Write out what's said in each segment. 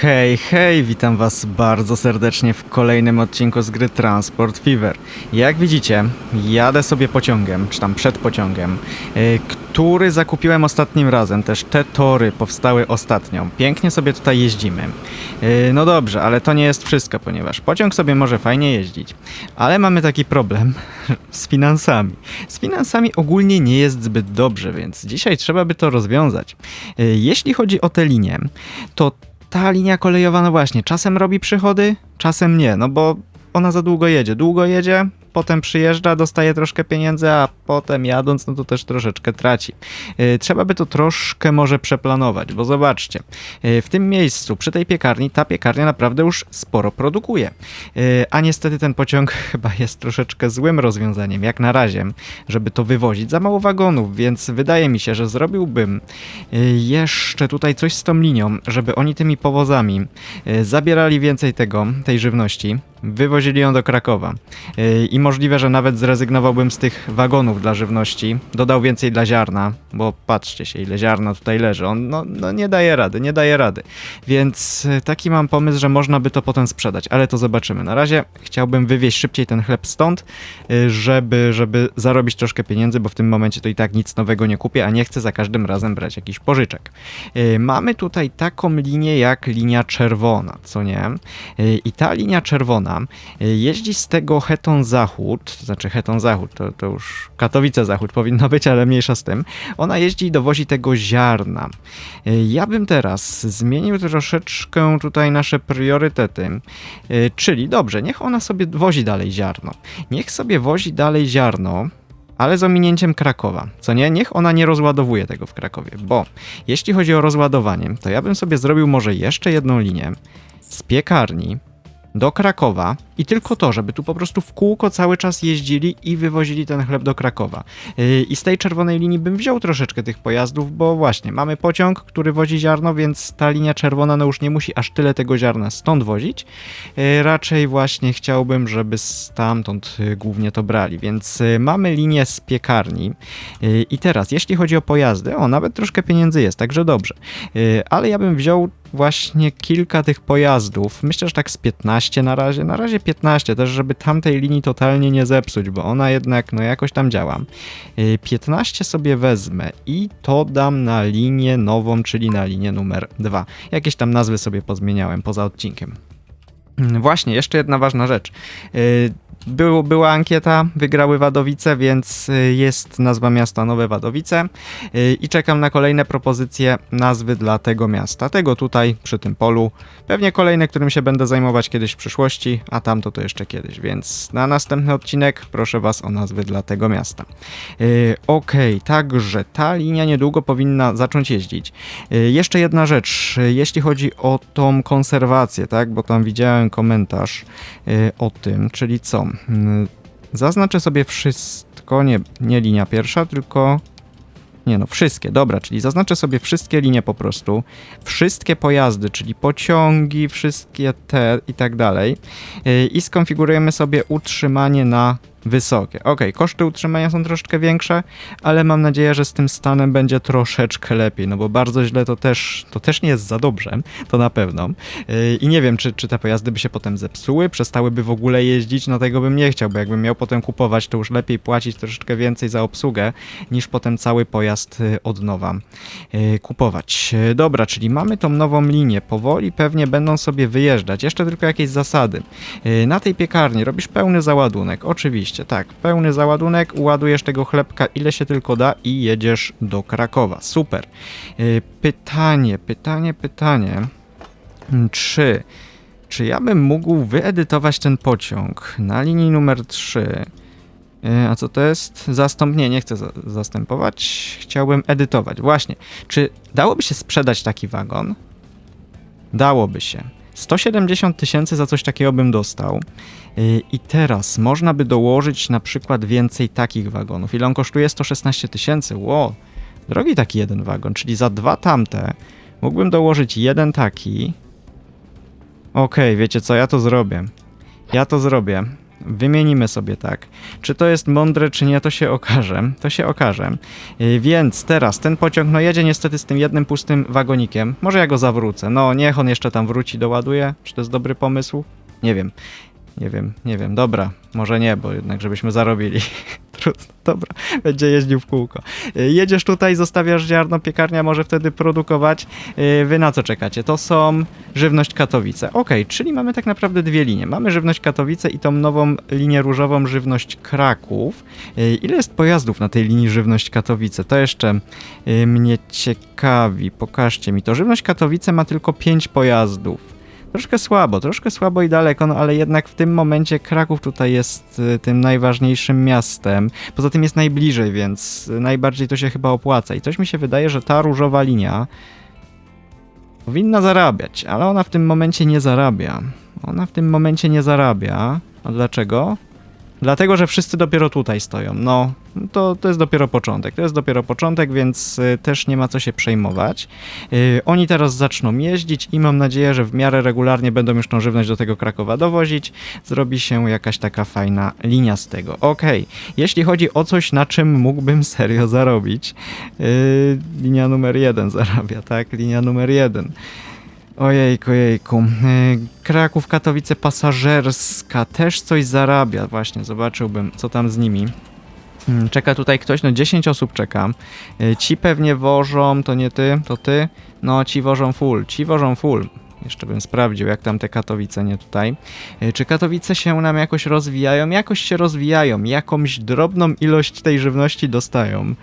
Hej, hej, witam was bardzo serdecznie w kolejnym odcinku z gry Transport Fever. Jak widzicie, jadę sobie pociągiem, czy tam przed pociągiem, y, który zakupiłem ostatnim razem, też te tory powstały ostatnio. Pięknie sobie tutaj jeździmy. Y, No dobrze, ale to nie jest wszystko, ponieważ pociąg sobie może fajnie jeździć, ale mamy taki problem z finansami. Z finansami ogólnie nie jest zbyt dobrze, więc dzisiaj trzeba by to rozwiązać. Y, Jeśli chodzi o tę linię, to ta linia kolejowa, no właśnie, czasem robi przychody, czasem nie, no bo ona za długo jedzie. Długo jedzie, potem przyjeżdża, dostaje troszkę pieniędzy, a potem jadąc, no to też troszeczkę traci. Yy, trzeba by to troszkę może przeplanować, bo zobaczcie, yy, w tym miejscu, przy tej piekarni, ta piekarnia naprawdę już sporo produkuje. Yy, a niestety ten pociąg chyba jest troszeczkę złym rozwiązaniem, jak na razie, żeby to wywozić. Za mało wagonów, więc wydaje mi się, że zrobiłbym y, jeszcze tutaj coś z tą linią, żeby oni tymi powozami y, zabierali więcej tego, tej żywności, wywozili ją do Krakowa. Y, Możliwe, że nawet zrezygnowałbym z tych wagonów dla żywności, dodał więcej dla ziarna, bo patrzcie się, ile ziarna tutaj leży. On no, no nie daje rady, nie daje rady. Więc y, taki mam pomysł, że można by to potem sprzedać, ale to zobaczymy. Na razie chciałbym wywieźć szybciej ten chleb stąd, y, żeby, żeby zarobić troszkę pieniędzy, bo w tym momencie to i tak nic nowego nie kupię, a nie chcę za każdym razem brać jakiś pożyczek. Y, Mamy tutaj taką linię jak linia czerwona, co nie? I ta linia czerwona jeździ z tego Heton Zachód, to znaczy Heton Zachód, to, to już Katowice Zachód powinno być, ale mniejsza z tym. Ona jeździ i dowozi tego ziarna. Y, Ja bym teraz zmienił troszeczkę tutaj nasze priorytety, Y, czyli dobrze, niech ona sobie wozi dalej ziarno. Niech sobie wozi dalej ziarno, ale z ominięciem Krakowa. Co nie? Niech ona nie rozładowuje tego w Krakowie, bo jeśli chodzi o rozładowanie, to ja bym sobie zrobił może jeszcze jedną linię z piekarni do Krakowa i tylko to, żeby tu po prostu w kółko cały czas jeździli i wywozili ten chleb do Krakowa. Yy, I z tej czerwonej linii bym wziął troszeczkę tych pojazdów, bo właśnie mamy pociąg, który wozi ziarno, więc ta linia czerwona no już nie musi aż tyle tego ziarna stąd wozić. Yy, Raczej właśnie chciałbym, żeby stamtąd yy, głównie to brali, więc mamy linię z piekarni. I teraz, jeśli chodzi o pojazdy, o nawet troszkę pieniędzy jest, także dobrze. Ale ja bym wziął właśnie kilka tych pojazdów. Myślę, że tak z 15 na razie. Na razie 15 też, żeby tamtej linii totalnie nie zepsuć, bo ona jednak no jakoś tam działa. Yy, 15 sobie wezmę i to dam na linię nową, czyli na linię numer 2. Jakieś tam nazwy sobie pozmieniałem poza odcinkiem. Mm, Właśnie, jeszcze jedna ważna rzecz. Był, była ankieta, wygrały Wadowice, więc y, jest nazwa miasta Nowe Wadowice Y, i czekam na kolejne propozycje nazwy dla tego miasta. Tego tutaj, przy tym polu. Pewnie kolejne, którym się będę zajmować kiedyś w przyszłości, a tamto to jeszcze kiedyś, więc na następny odcinek proszę Was o nazwy dla tego miasta. Yy, Okej, także ta linia niedługo powinna zacząć jeździć. Jeszcze jedna rzecz, jeśli chodzi o tą konserwację, tak, bo tam widziałem komentarz o tym, czyli co? Yy, Zaznaczę sobie wszystko, nie, nie linia pierwsza, tylko nie no, wszystkie, dobra, czyli zaznaczę sobie wszystkie linie po prostu, wszystkie pojazdy, czyli pociągi, wszystkie te i tak dalej yy, i skonfigurujemy sobie utrzymanie na wysokie. Ok, koszty utrzymania są troszeczkę większe, ale mam nadzieję, że z tym stanem będzie troszeczkę lepiej, no bo bardzo źle to też, to też nie jest za dobrze, to na pewno. Yy, I nie wiem, czy, czy te pojazdy by się potem zepsuły, przestałyby w ogóle jeździć, no tego bym nie chciał, bo jakbym miał potem kupować, to już lepiej płacić troszeczkę więcej za obsługę, niż potem cały pojazd y, od nowa y, kupować. Dobra, czyli mamy tą nową linię, powoli pewnie będą sobie wyjeżdżać, jeszcze tylko jakieś zasady. Na tej piekarni robisz pełny załadunek, oczywiście, tak, pełny załadunek, uładujesz tego chlebka ile się tylko da i jedziesz do Krakowa. Super. Y, Pytanie, pytanie, pytanie. Mm, Czy, czy ja bym mógł wyedytować ten pociąg na linii numer 3? Y, A co to jest? Zastąp... Nie, nie chcę za zastępować. Chciałbym edytować. Właśnie. Czy dałoby się sprzedać taki wagon? Dałoby się. 170 tysięcy za coś takiego bym dostał. Yy, I teraz można by dołożyć na przykład więcej takich wagonów. Ile on kosztuje? 116 tysięcy. Ło, drogi taki jeden wagon, czyli za dwa tamte mógłbym dołożyć jeden taki. Okej, wiecie co, ja to zrobię. Ja to zrobię. Wymienimy sobie tak. Czy to jest mądre, czy nie, to się okaże. To się okaże. Yy, Więc teraz ten pociąg no jedzie niestety z tym jednym pustym wagonikiem. Może ja go zawrócę. No niech on jeszcze tam wróci, doładuje. Czy to jest dobry pomysł? Nie wiem. Nie wiem, nie wiem. Dobra, może nie, bo jednak żebyśmy zarobili. Trudno, dobra, będzie jeździł w kółko. Yy, Jedziesz tutaj, zostawiasz ziarno, piekarnia może wtedy produkować. Yy, Wy na co czekacie? To są żywność Katowice. Okej, czyli mamy tak naprawdę dwie linie. Mamy żywność Katowice i tą nową linię różową żywność Kraków. Yy, Ile jest pojazdów na tej linii żywność Katowice? To jeszcze mnie ciekawi. Pokażcie mi to. Żywność Katowice ma tylko 5 pojazdów. Troszkę słabo, troszkę słabo i daleko, no ale jednak w tym momencie Kraków tutaj jest y, tym najważniejszym miastem. Poza tym jest najbliżej, więc najbardziej to się chyba opłaca. I coś mi się wydaje, że ta różowa linia powinna zarabiać, ale ona w tym momencie nie zarabia. Ona w tym momencie nie zarabia. A dlaczego? Dlatego, że wszyscy dopiero tutaj stoją. No, to, to jest dopiero początek. To jest dopiero początek, więc y, też nie ma co się przejmować. Y, oni teraz zaczną jeździć i mam nadzieję, że w miarę regularnie będą już tą żywność do tego Krakowa dowozić. Zrobi się jakaś taka fajna linia z tego. Okej, jeśli chodzi o coś, na czym mógłbym serio zarobić, yy, linia numer jeden zarabia, tak? Linia numer jeden. Ojejku, jejku. Yy, Kraków, Katowice pasażerska też coś zarabia. Właśnie, zobaczyłbym, co tam z nimi. Mm, Czeka tutaj ktoś, no 10 osób czeka. Y, Ci pewnie wożą, to nie ty, to ty. No, ci wożą full, ci wożą full. Jeszcze bym sprawdził, jak tam te Katowice, nie tutaj. Y, Czy Katowice się nam jakoś rozwijają? Jakoś się rozwijają, jakąś drobną ilość tej żywności dostają.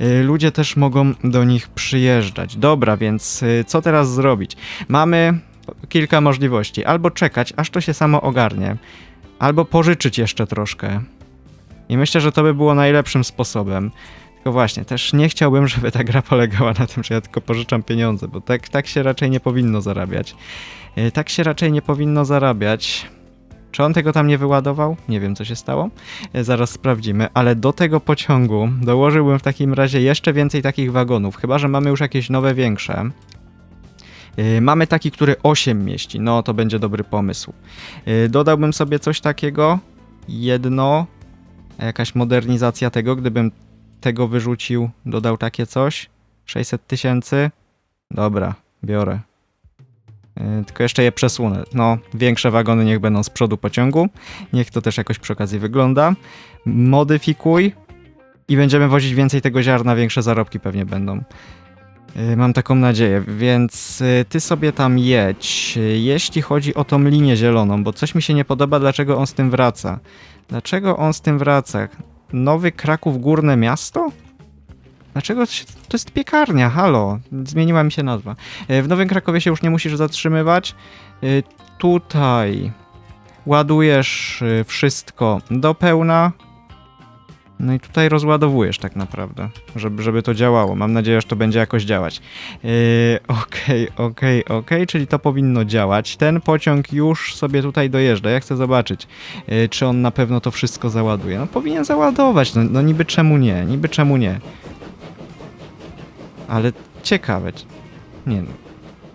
Y, Ludzie też mogą do nich przyjeżdżać. Dobra, więc y, co teraz zrobić? Mamy kilka możliwości. Albo czekać, aż to się samo ogarnie, albo pożyczyć jeszcze troszkę. I myślę, że to by było najlepszym sposobem. Tylko właśnie, też nie chciałbym, żeby ta gra polegała na tym, że ja tylko pożyczam pieniądze, bo tak, tak się raczej nie powinno zarabiać. Yy, Tak się raczej nie powinno zarabiać. Czy on tego tam nie wyładował? Nie wiem, co się stało. Yy, Zaraz sprawdzimy, ale do tego pociągu dołożyłbym w takim razie jeszcze więcej takich wagonów, chyba że mamy już jakieś nowe, większe. Yy, Mamy taki, który 8 mieści, no to będzie dobry pomysł. Yy, Dodałbym sobie coś takiego, jedno, jakaś modernizacja tego, gdybym tego wyrzucił, dodał takie coś. 600 tysięcy. Dobra, biorę. Yy, tylko jeszcze je przesunę. No, większe wagony niech będą z przodu pociągu. Niech to też jakoś przy okazji wygląda. Modyfikuj i będziemy wozić więcej tego ziarna, większe zarobki pewnie będą. Yy, Mam taką nadzieję, więc yy, ty sobie tam jedź. Jeśli chodzi o tą linię zieloną, bo coś mi się nie podoba, dlaczego on z tym wraca. Dlaczego on z tym wraca? Nowy Kraków Górne Miasto? Dlaczego to, się, to jest piekarnia? Halo, zmieniła mi się nazwa. E, W Nowym Krakowie się już nie musisz zatrzymywać. E, Tutaj ładujesz e, wszystko do pełna. No i tutaj rozładowujesz tak naprawdę, żeby, żeby to działało. Mam nadzieję, że to będzie jakoś działać. Okej, okej, okej, czyli to powinno działać. Ten pociąg już sobie tutaj dojeżdża. Ja chcę zobaczyć, yy, czy on na pewno to wszystko załaduje. No powinien załadować, no, no niby czemu nie, niby czemu nie. Ale ciekawe. Nie no.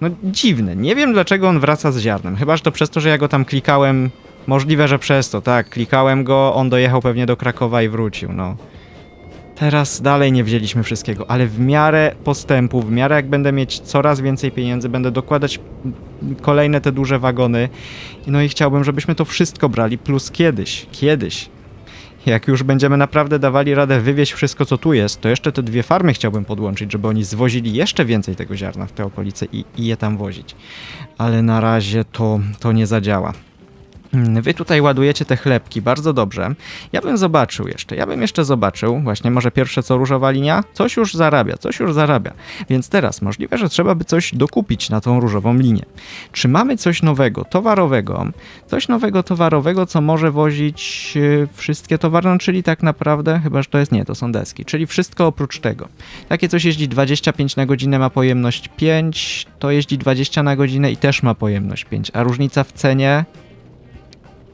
No dziwne. Nie wiem dlaczego on wraca z ziarnem. Chyba, że to przez to, że ja go tam klikałem. Możliwe, że przez to, tak. Klikałem go, on dojechał pewnie do Krakowa i wrócił, no. Teraz dalej nie wzięliśmy wszystkiego, ale w miarę postępu, w miarę jak będę mieć coraz więcej pieniędzy, będę dokładać kolejne te duże wagony. No i chciałbym, żebyśmy to wszystko brali, plus kiedyś, kiedyś. Jak już będziemy naprawdę dawali radę wywieźć wszystko, co tu jest, to jeszcze te dwie farmy chciałbym podłączyć, żeby oni zwozili jeszcze więcej tego ziarna w te okolice i, i je tam wozić. Ale na razie to, to nie zadziała. Mm, Wy tutaj ładujecie te chlebki, bardzo dobrze. Ja bym zobaczył jeszcze, ja bym jeszcze zobaczył, właśnie może pierwsze co różowa linia, coś już zarabia, coś już zarabia. Więc teraz możliwe, że trzeba by coś dokupić na tą różową linię. Czy mamy coś nowego, towarowego, coś nowego towarowego, co może wozić yy, wszystkie towary, no, czyli tak naprawdę, chyba że to jest nie, to są deski, czyli wszystko oprócz tego. Takie coś jeździ 25 na godzinę, ma pojemność 5, to jeździ 20 na godzinę i też ma pojemność 5, a różnica w cenie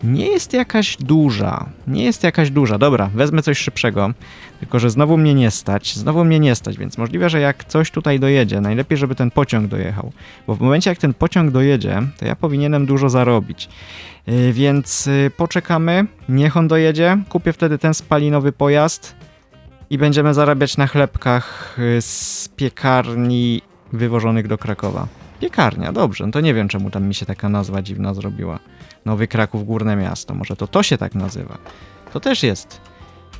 nie jest jakaś duża. Nie jest jakaś duża. Dobra, wezmę coś szybszego. Tylko, że znowu mnie nie stać. Znowu mnie nie stać, więc możliwe, że jak coś tutaj dojedzie, najlepiej, żeby ten pociąg dojechał. Bo w momencie, jak ten pociąg dojedzie, to ja powinienem dużo zarobić. Yy, więc yy, poczekamy, niech on dojedzie. Kupię wtedy ten spalinowy pojazd i będziemy zarabiać na chlebkach yy, z piekarni wywożonych do Krakowa. Piekarnia, dobrze, no to nie wiem, czemu tam mi się taka nazwa dziwna zrobiła. Nowy Kraków Górne Miasto, może to to się tak nazywa. To też jest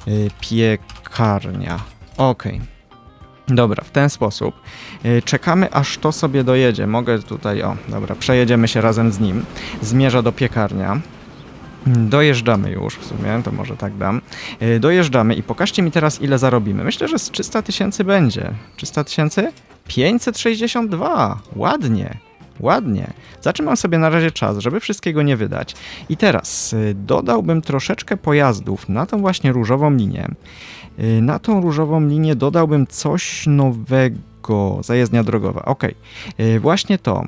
y, piekarnia. Okej. Dobra, w ten sposób. Y, czekamy aż to sobie dojedzie. Mogę tutaj, o, dobra, przejedziemy się razem z nim. Zmierza do piekarnia. Dojeżdżamy już w sumie, to może tak dam. Y, Dojeżdżamy i pokażcie mi teraz ile zarobimy. Myślę, że z 300 tysięcy będzie. 300 tysięcy? 562! Ładnie, ładnie. Zatrzymam sobie na razie czas, żeby wszystkiego nie wydać. I teraz y, dodałbym troszeczkę pojazdów na tą właśnie różową linię. Y, Na tą różową linię dodałbym coś nowego. Zajezdnia drogowa, ok. Właśnie to.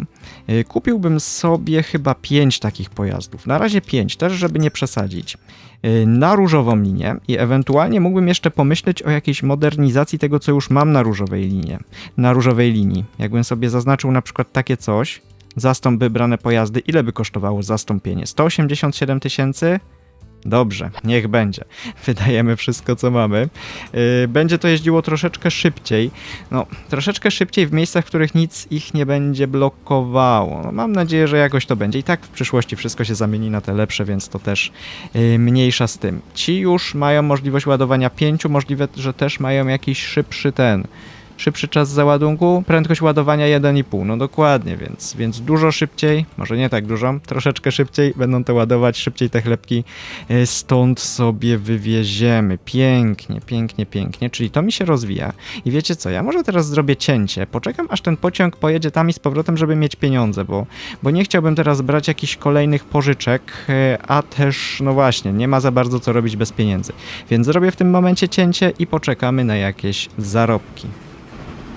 Y, Kupiłbym sobie chyba 5 takich pojazdów. Na razie 5, też żeby nie przesadzić. Y, Na różową linię i ewentualnie mógłbym jeszcze pomyśleć o jakiejś modernizacji tego, co już mam na różowej linie. Na różowej linii. Jakbym sobie zaznaczył na przykład takie coś, zastąp wybrane pojazdy, ile by kosztowało zastąpienie? 187 tysięcy? Dobrze, niech będzie. Wydajemy wszystko, co mamy. Yy, będzie to jeździło troszeczkę szybciej. No, troszeczkę szybciej w miejscach, w których nic ich nie będzie blokowało. No, mam nadzieję, że jakoś to będzie. I tak w przyszłości wszystko się zamieni na te lepsze, więc to też yy, mniejsza z tym. Ci już mają możliwość ładowania 5, możliwe, że też mają jakiś szybszy ten. Szybszy czas załadunku, prędkość ładowania 1,5. No dokładnie, więc, więc dużo szybciej, może nie tak dużo, troszeczkę szybciej będą to ładować, szybciej te chlebki y, stąd sobie wywieziemy. Pięknie, pięknie, pięknie, czyli to mi się rozwija. I wiecie co, ja może teraz zrobię cięcie, poczekam aż ten pociąg pojedzie tam i z powrotem, żeby mieć pieniądze, bo, bo nie chciałbym teraz brać jakichś kolejnych pożyczek, y, a też, no właśnie, nie ma za bardzo co robić bez pieniędzy. Więc zrobię w tym momencie cięcie i poczekamy na jakieś zarobki.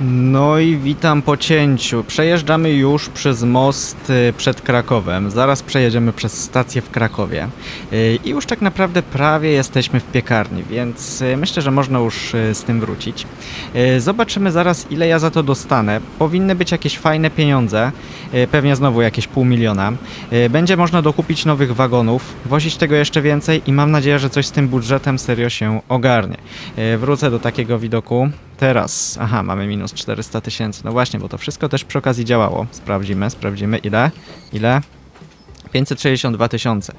No i witam po cięciu. Przejeżdżamy już przez most y, przed Krakowem. Zaraz przejedziemy przez stację w Krakowie. Y, I już tak naprawdę prawie jesteśmy w piekarni, więc y, myślę, że można już z tym wrócić. Zobaczymy zaraz, ile ja za to dostanę. Powinny być jakieś fajne pieniądze. Pewnie znowu jakieś pół miliona. Będzie można dokupić nowych wagonów, wozić tego jeszcze więcej i mam nadzieję, że coś z tym budżetem serio się ogarnie. Wrócę do takiego widoku. Teraz, aha, mamy minus 400 tysięcy. No właśnie, bo to wszystko też przy okazji działało. Sprawdzimy, sprawdzimy. Ile? Ile? 562 tysiące.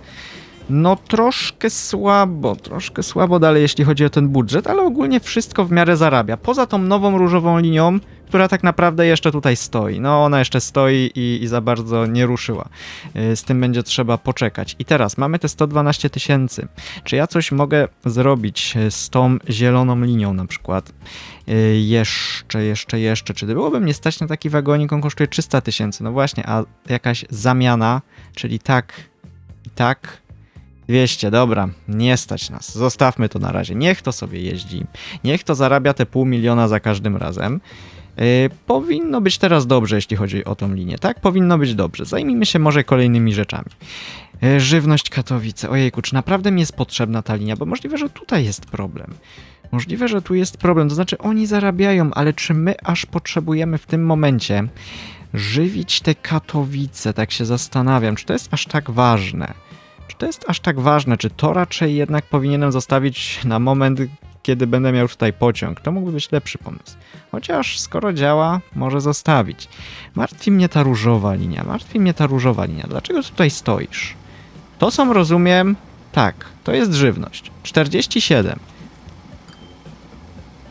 No troszkę słabo, troszkę słabo dalej, jeśli chodzi o ten budżet, ale ogólnie wszystko w miarę zarabia. Poza tą nową różową linią, która tak naprawdę jeszcze tutaj stoi. No ona jeszcze stoi i, i za bardzo nie ruszyła. Yy, Z tym będzie trzeba poczekać. I teraz mamy te 112 tysięcy. Czy ja coś mogę zrobić yy, z tą zieloną linią na przykład? Yy, jeszcze, jeszcze, jeszcze. Czy byłoby mnie stać na taki wagonik? On kosztuje 300 tysięcy. No właśnie, a jakaś zamiana, czyli tak tak. 200, dobra, nie stać nas. Zostawmy to na razie. Niech to sobie jeździ. Niech to zarabia te pół miliona za każdym razem. Yy, powinno być teraz dobrze, jeśli chodzi o tą linię. Tak, powinno być dobrze. Zajmijmy się może kolejnymi rzeczami. Yy, żywność Katowice. Ojejku, czy naprawdę mi jest potrzebna ta linia? Bo możliwe, że tutaj jest problem. Możliwe, że tu jest problem. To znaczy, oni zarabiają, ale czy my aż potrzebujemy w tym momencie żywić te Katowice? Tak się zastanawiam. Czy to jest aż tak ważne? To jest aż tak ważne? Czy to raczej jednak powinienem zostawić na moment, kiedy będę miał tutaj pociąg? To mógłby być lepszy pomysł. Chociaż skoro działa, może zostawić. Martwi mnie ta różowa linia. Martwi mnie ta różowa linia. Dlaczego tutaj stoisz? To są, rozumiem, tak, to jest żywność. 47.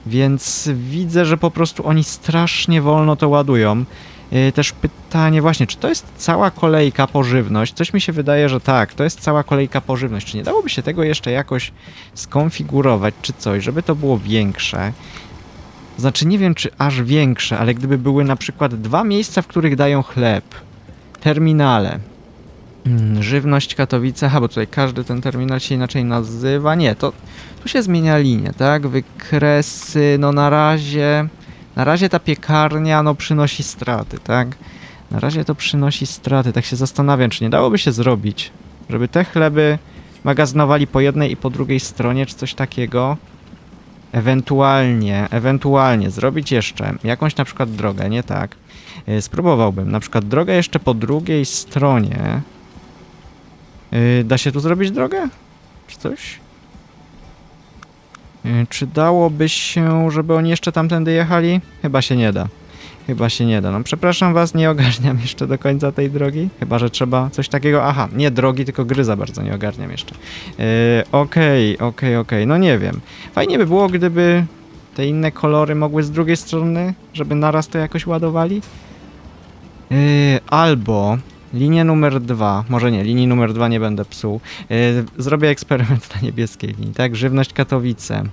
Więc widzę, że po prostu oni strasznie wolno to ładują. Yy, Też pytanie właśnie, czy to jest cała kolejka po żywność? Coś mi się wydaje, że tak, to jest cała kolejka po żywność. Czy nie dałoby się tego jeszcze jakoś skonfigurować, czy coś, żeby to było większe? Znaczy, nie wiem, czy aż większe, ale gdyby były na przykład dwa miejsca, w których dają chleb, terminale, Mm, Żywność Katowice, aha, bo tutaj każdy ten terminal się inaczej nazywa. Nie, to tu się zmienia linie, tak? Wykresy, no na razie, na razie ta piekarnia, no przynosi straty, tak? Na razie to przynosi straty, tak się zastanawiam, czy nie dałoby się zrobić Żeby te chleby magazynowali po jednej i po drugiej stronie, czy coś takiego. Ewentualnie, ewentualnie zrobić jeszcze jakąś na przykład drogę, nie tak. Yy, Spróbowałbym na przykład drogę jeszcze po drugiej stronie. Yy, Da się tu zrobić drogę? Czy coś? Yy, Czy dałoby się, żeby oni jeszcze tamtędy jechali? Chyba się nie da. Chyba się nie da. No przepraszam was, nie ogarniam jeszcze do końca tej drogi. Chyba, że trzeba coś takiego. Aha, nie drogi, tylko gry za bardzo nie ogarniam jeszcze. Yy, Okej, okej, okej. No nie wiem. Fajnie by było, gdyby te inne kolory mogły z drugiej strony, żeby naraz to jakoś ładowali. Yy, albo linię numer dwa, może nie, linii numer dwa nie będę psuł. Yy, zrobię eksperyment na niebieskiej linii, tak? Żywność Katowice.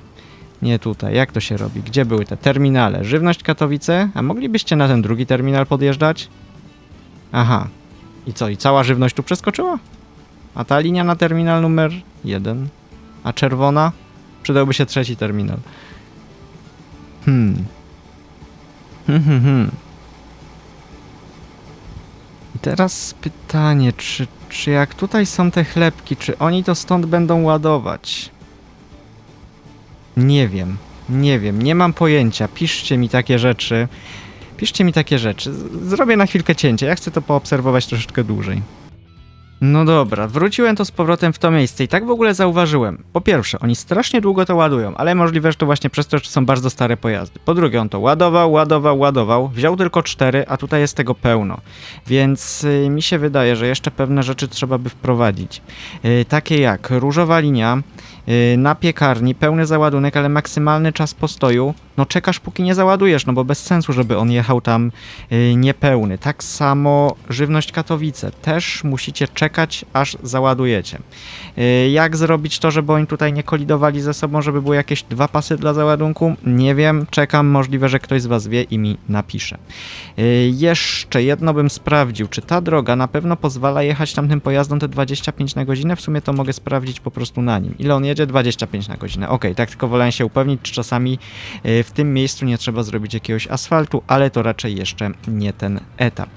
Nie tutaj, jak to się robi? Gdzie były te terminale? Żywność Katowice? A moglibyście na ten drugi terminal podjeżdżać? Aha. I co, i cała żywność tu przeskoczyła? A ta linia na terminal numer jeden? A czerwona? Przydałby się trzeci terminal. Hmm. Hmm, hmm, hmm. I teraz pytanie, czy, czy jak tutaj są te chlebki, czy oni to stąd będą ładować? Nie wiem, nie wiem, nie mam pojęcia. Piszcie mi takie rzeczy. Piszcie mi takie rzeczy. Zrobię na chwilkę cięcie. Ja chcę to poobserwować troszeczkę dłużej. No dobra, wróciłem to z powrotem w to miejsce i tak w ogóle zauważyłem. Po pierwsze, oni strasznie długo to ładują, ale możliwe, że to właśnie przez to, że są bardzo stare pojazdy. Po drugie, on to ładował, ładował, ładował, wziął tylko cztery, a tutaj jest tego pełno. Więc y, mi się wydaje, że jeszcze pewne rzeczy trzeba by wprowadzić. Y, takie jak różowa linia, y, na piekarni, pełny załadunek, ale maksymalny czas postoju. No czekasz póki nie załadujesz, no bo bez sensu, żeby on jechał tam y, niepełny. Tak samo żywność Katowice. Też musicie czekać, aż załadujecie. Y, jak zrobić to, żeby oni tutaj nie kolidowali ze sobą, żeby były jakieś dwa pasy dla załadunku? Nie wiem, czekam, możliwe, że ktoś z was wie i mi napisze. Y, jeszcze jedno bym sprawdził, czy ta droga na pewno pozwala jechać tamtym pojazdom te 25 na godzinę? W sumie to mogę sprawdzić po prostu na nim. Ile on jedzie? 25 na godzinę. Okej, tak tylko wolałem się upewnić, czy czasami w tym miejscu nie trzeba zrobić jakiegoś asfaltu, ale to raczej jeszcze nie ten etap.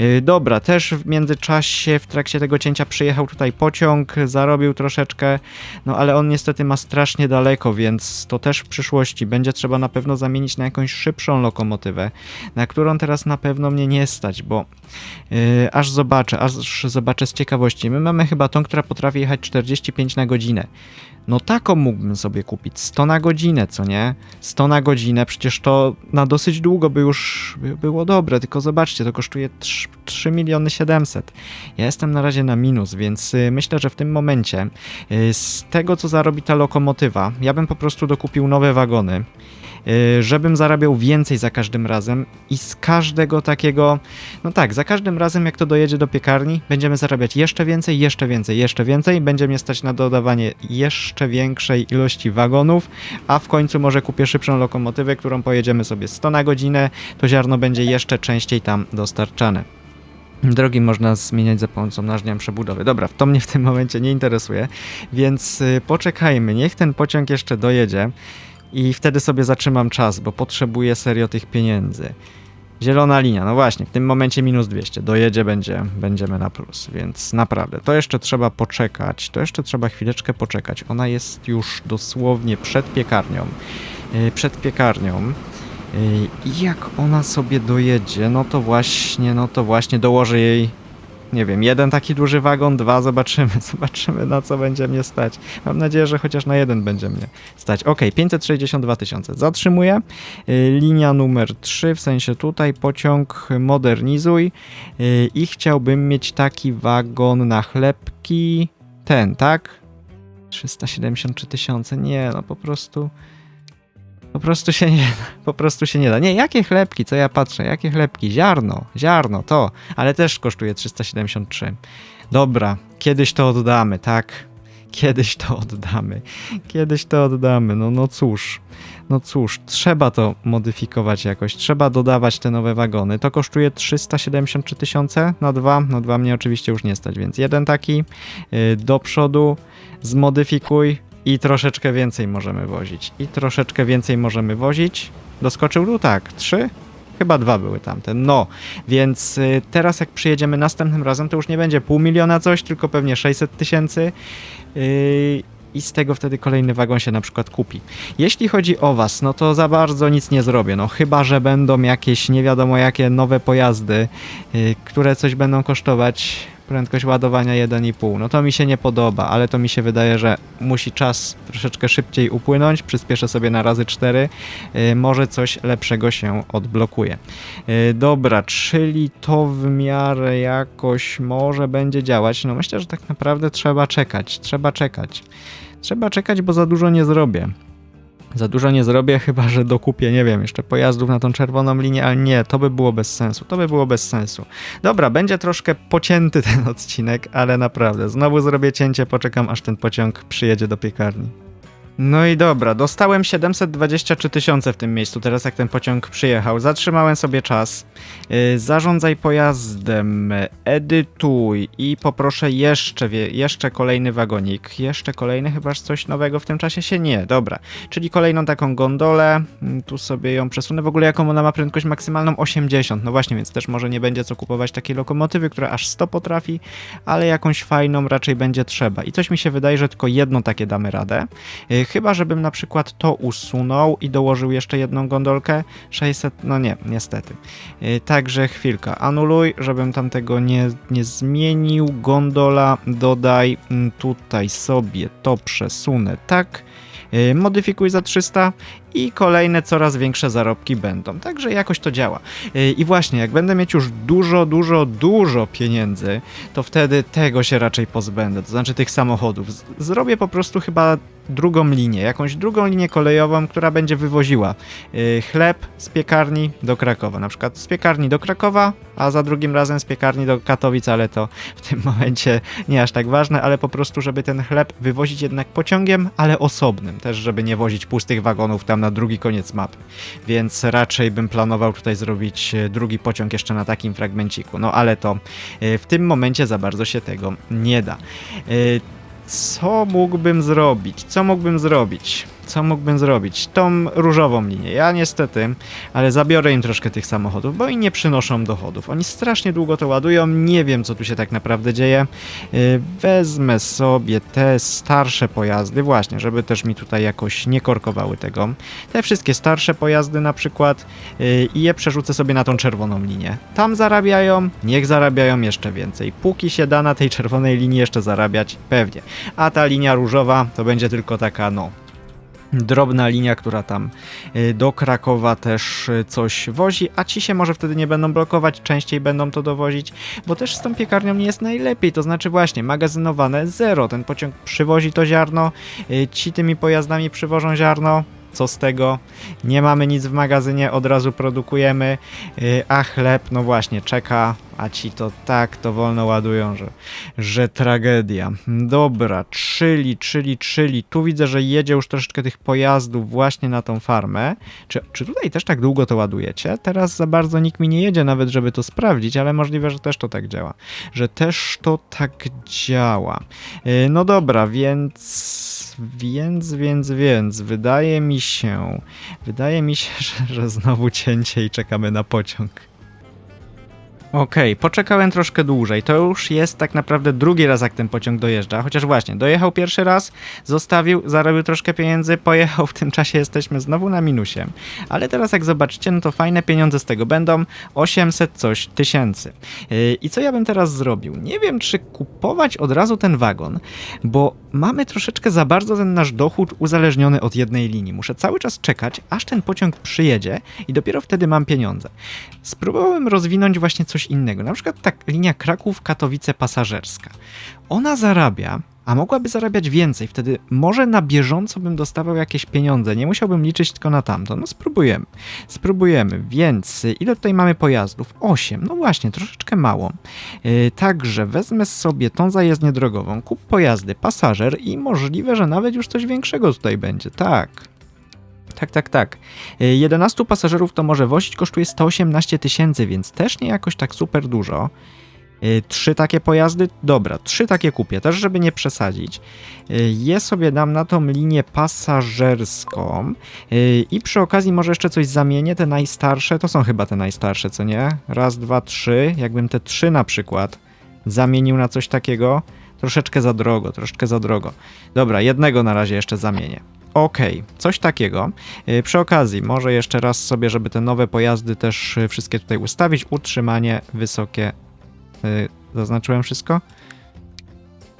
Y, Dobra, też w międzyczasie w trakcie tego cięcia przyjechał tutaj pociąg, zarobił troszeczkę, no ale on niestety ma strasznie daleko, więc to też w przyszłości będzie trzeba na pewno zamienić na jakąś szybszą lokomotywę, na którą teraz na pewno mnie nie stać, bo yy, aż zobaczę, aż zobaczę z ciekawości. My mamy chyba tą, która potrafi jechać 45 na godzinę. No taką mógłbym sobie kupić, 100 na godzinę, co nie? 100 na godzinę, przecież to na dosyć długo by już by było dobre, tylko zobaczcie, to kosztuje 3, 3 miliony 700. Ja jestem na razie na minus, więc y, myślę, że w tym momencie y, z tego, co zarobi ta lokomotywa, ja bym po prostu dokupił nowe wagony, żebym zarabiał więcej za każdym razem i z każdego takiego, no tak, za każdym razem jak to dojedzie do piekarni, będziemy zarabiać jeszcze więcej, jeszcze więcej, jeszcze więcej, będzie mnie stać na dodawanie jeszcze większej ilości wagonów, a w końcu może kupię szybszą lokomotywę, którą pojedziemy sobie 100 na godzinę, to ziarno będzie jeszcze częściej tam dostarczane. Drogi można zmieniać za pomocą narzędzia przebudowy. Dobra, to mnie w tym momencie nie interesuje, więc y, poczekajmy, niech ten pociąg jeszcze dojedzie i wtedy sobie zatrzymam czas, bo potrzebuję serio tych pieniędzy. Zielona linia, no właśnie, w tym momencie minus 200, dojedzie, będzie, będziemy na plus, więc naprawdę, to jeszcze trzeba poczekać, to jeszcze trzeba chwileczkę poczekać. Ona jest już dosłownie przed piekarnią, yy, przed piekarnią. Yy, I jak ona sobie dojedzie, no to właśnie, no to właśnie dołożę jej, nie wiem, jeden taki duży wagon, dwa, zobaczymy, zobaczymy na co będzie mnie stać. Mam nadzieję, że chociaż na jeden będzie mnie stać. Ok, 562 tysiące. Zatrzymuję. Yy, Linia numer 3, w sensie tutaj pociąg modernizuj Yy, i chciałbym mieć taki wagon na chlebki, ten, tak? 373 tysiące, nie, no po prostu... Po prostu się nie da, po prostu się nie da. Nie, jakie chlebki, co ja patrzę, jakie chlebki? Ziarno, ziarno, to, ale też kosztuje 373. Dobra, kiedyś to oddamy, tak? Kiedyś to oddamy. Kiedyś to oddamy. No, no cóż. No cóż, trzeba to modyfikować jakoś. Trzeba dodawać te nowe wagony. To kosztuje 373 tysiące na dwa. Na dwa mnie oczywiście już nie stać, więc jeden taki yy, do przodu zmodyfikuj i troszeczkę więcej możemy wozić. I troszeczkę więcej możemy wozić. Doskoczył tu? Tak. Trzy? Chyba dwa były tamte. No, więc y, teraz jak przyjedziemy następnym razem, to już nie będzie pół miliona coś, tylko pewnie 600 tysięcy. Yy, I z tego wtedy kolejny wagon się na przykład kupi. Jeśli chodzi o was, no to za bardzo nic nie zrobię. No chyba, że będą jakieś nie wiadomo jakie nowe pojazdy, yy, które coś będą kosztować. Prędkość ładowania 1,5. No to mi się nie podoba, ale to mi się wydaje, że musi czas troszeczkę szybciej upłynąć. Przyspieszę sobie na razy 4. Yy, może coś lepszego się odblokuje. Yy, dobra, czyli to w miarę jakoś może będzie działać. No myślę, że tak naprawdę trzeba czekać. Trzeba czekać. Trzeba czekać, bo za dużo nie zrobię. Za dużo nie zrobię, chyba że dokupię, nie wiem, jeszcze pojazdów na tą czerwoną linię, ale nie, to by było bez sensu. To by było bez sensu. Dobra, będzie troszkę pocięty ten odcinek, ale naprawdę, znowu zrobię cięcie, poczekam aż ten pociąg przyjedzie do piekarni. No i dobra, dostałem 723 tysiące w tym miejscu, teraz jak ten pociąg przyjechał. Zatrzymałem sobie czas. Yy, zarządzaj pojazdem, edytuj i poproszę jeszcze, jeszcze kolejny wagonik. Jeszcze kolejny, chyba coś nowego w tym czasie się nie. Dobra, czyli kolejną taką gondolę. Mm, Tu sobie ją przesunę. W ogóle jaką ona ma prędkość maksymalną? 80. No właśnie, więc też może nie będzie co kupować takiej lokomotywy, która aż 100 potrafi, ale jakąś fajną raczej będzie trzeba. I coś mi się wydaje, że tylko jedno takie damy radę. Yy, Chyba, żebym na przykład to usunął i dołożył jeszcze jedną gondolkę. 600, no nie, niestety. Yy, Także chwilka, anuluj, żebym tam tego nie, nie zmienił. Gondola, dodaj mm, tutaj sobie to przesunę tak. Yy, Modyfikuj za 300 i kolejne coraz większe zarobki będą. Także jakoś to działa. Yy, I właśnie, jak będę mieć już dużo, dużo, dużo pieniędzy, to wtedy tego się raczej pozbędę, to znaczy tych samochodów. Zrobię po prostu chyba drugą linię, jakąś drugą linię kolejową, która będzie wywoziła yy, chleb z piekarni do Krakowa. Na przykład z piekarni do Krakowa, a za drugim razem z piekarni do Katowic, ale to w tym momencie nie aż tak ważne, ale po prostu, żeby ten chleb wywozić jednak pociągiem, ale osobnym, też żeby nie wozić pustych wagonów tam na drugi koniec mapy. Więc raczej bym planował tutaj zrobić e, drugi pociąg jeszcze na takim fragmenciku. No ale to e, w tym momencie za bardzo się tego nie da. E, Co mógłbym zrobić? Co mógłbym zrobić? Co mógłbym zrobić? Tą różową linię. Ja niestety, ale zabiorę im troszkę tych samochodów, bo i nie przynoszą dochodów. Oni strasznie długo to ładują, nie wiem co tu się tak naprawdę dzieje. Yy, Wezmę sobie te starsze pojazdy, właśnie, żeby też mi tutaj jakoś nie korkowały tego. Te wszystkie starsze pojazdy na przykład yy, i je przerzucę sobie na tą czerwoną linię. Tam zarabiają, niech zarabiają jeszcze więcej. Póki się da na tej czerwonej linii jeszcze zarabiać, pewnie. A ta linia różowa to będzie tylko taka, no, drobna linia, która tam y, do Krakowa też y, coś wozi, a ci się może wtedy nie będą blokować, częściej będą to dowozić, bo też z tą piekarnią nie jest najlepiej, to znaczy właśnie magazynowane zero, ten pociąg przywozi to ziarno, y, ci tymi pojazdami przywożą ziarno, co z tego? Nie mamy nic w magazynie, od razu produkujemy, a chleb, no właśnie, czeka, a ci to tak to wolno ładują, że, że tragedia. Dobra, czyli, czyli, czyli, tu widzę, że jedzie już troszeczkę tych pojazdów właśnie na tą farmę. Czy, czy tutaj też tak długo to ładujecie? Teraz za bardzo nikt mi nie jedzie nawet, żeby to sprawdzić, ale możliwe, że też to tak działa. Że też to tak działa. Y, No dobra, więc... Więc, więc, więc, wydaje mi się, wydaje mi się, że, że znowu cięcie i czekamy na pociąg. Okej, poczekałem troszkę dłużej. To już jest tak naprawdę drugi raz, jak ten pociąg dojeżdża. Chociaż właśnie, dojechał pierwszy raz, zostawił, zarobił troszkę pieniędzy, pojechał. W tym czasie jesteśmy znowu na minusie. Ale teraz, jak zobaczycie, no to fajne pieniądze z tego będą 800 coś tysięcy. Yy, I co ja bym teraz zrobił? Nie wiem, czy kupować od razu ten wagon, bo mamy troszeczkę za bardzo ten nasz dochód uzależniony od jednej linii. Muszę cały czas czekać, aż ten pociąg przyjedzie i dopiero wtedy mam pieniądze. Spróbowałem rozwinąć właśnie coś innego. Na przykład tak linia Kraków-Katowice pasażerska. Ona zarabia, a mogłaby zarabiać więcej. Wtedy może na bieżąco bym dostawał jakieś pieniądze. Nie musiałbym liczyć tylko na tamto. No spróbujemy. Spróbujemy. Więc ile tutaj mamy pojazdów? 8. No właśnie, troszeczkę mało. Yy, także wezmę sobie tą zajezdnię drogową, kup pojazdy, pasażer i możliwe, że nawet już coś większego tutaj będzie. Tak. Tak, tak, tak. Y, 11 pasażerów to może wozić, kosztuje 118 tysięcy, więc też nie jakoś tak super dużo. Y, Trzy takie pojazdy? Dobra, trzy takie kupię, też żeby nie przesadzić. Y, Je sobie dam na tą linię pasażerską y, i przy okazji może jeszcze coś zamienię, te najstarsze, to są chyba te najstarsze, co nie? Raz, dwa, trzy, jakbym te trzy na przykład zamienił na coś takiego, troszeczkę za drogo, troszeczkę za drogo. Dobra, jednego na razie jeszcze zamienię. Okej, coś takiego. Y, Przy okazji, może jeszcze raz sobie, żeby te nowe pojazdy też y, wszystkie tutaj ustawić. Utrzymanie wysokie. y, Zaznaczyłem wszystko?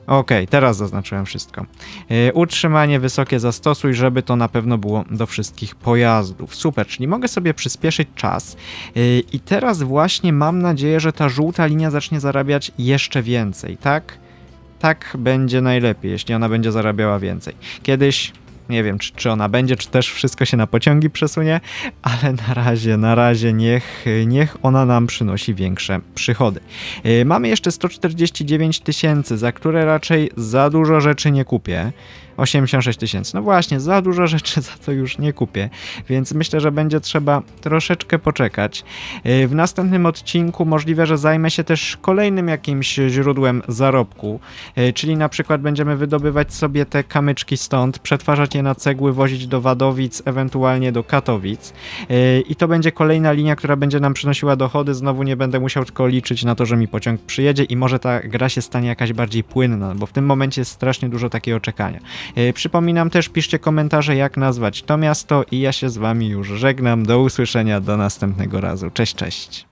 Okej, teraz zaznaczyłem wszystko. Utrzymanie wysokie zastosuj, żeby to na pewno było do wszystkich pojazdów. Super, czyli mogę sobie przyspieszyć czas. I teraz właśnie mam nadzieję, że ta żółta linia zacznie zarabiać jeszcze więcej, tak? Tak będzie najlepiej, jeśli ona będzie zarabiała więcej. Kiedyś nie wiem, czy, czy ona będzie, czy też wszystko się na pociągi przesunie, ale na razie, na razie niech, niech ona nam przynosi większe przychody. Yy, mamy jeszcze 149 tysięcy, za które raczej za dużo rzeczy nie kupię. 86 tysięcy. No właśnie, za dużo rzeczy za to już nie kupię, więc myślę, że będzie trzeba troszeczkę poczekać. Yy, W następnym odcinku możliwe, że zajmę się też kolejnym jakimś źródłem zarobku, yy, czyli na przykład będziemy wydobywać sobie te kamyczki stąd, przetwarzać je na cegły, wozić do Wadowic, ewentualnie do Katowic. Yy, I to będzie kolejna linia, która będzie nam przynosiła dochody. Znowu nie będę musiał tylko liczyć na to, że mi pociąg przyjedzie i może ta gra się stanie jakaś bardziej płynna, bo w tym momencie jest strasznie dużo takiego czekania. Yy, Przypominam też, piszcie komentarze, jak nazwać to miasto i ja się z wami już żegnam. Do usłyszenia, do następnego razu. Cześć, cześć.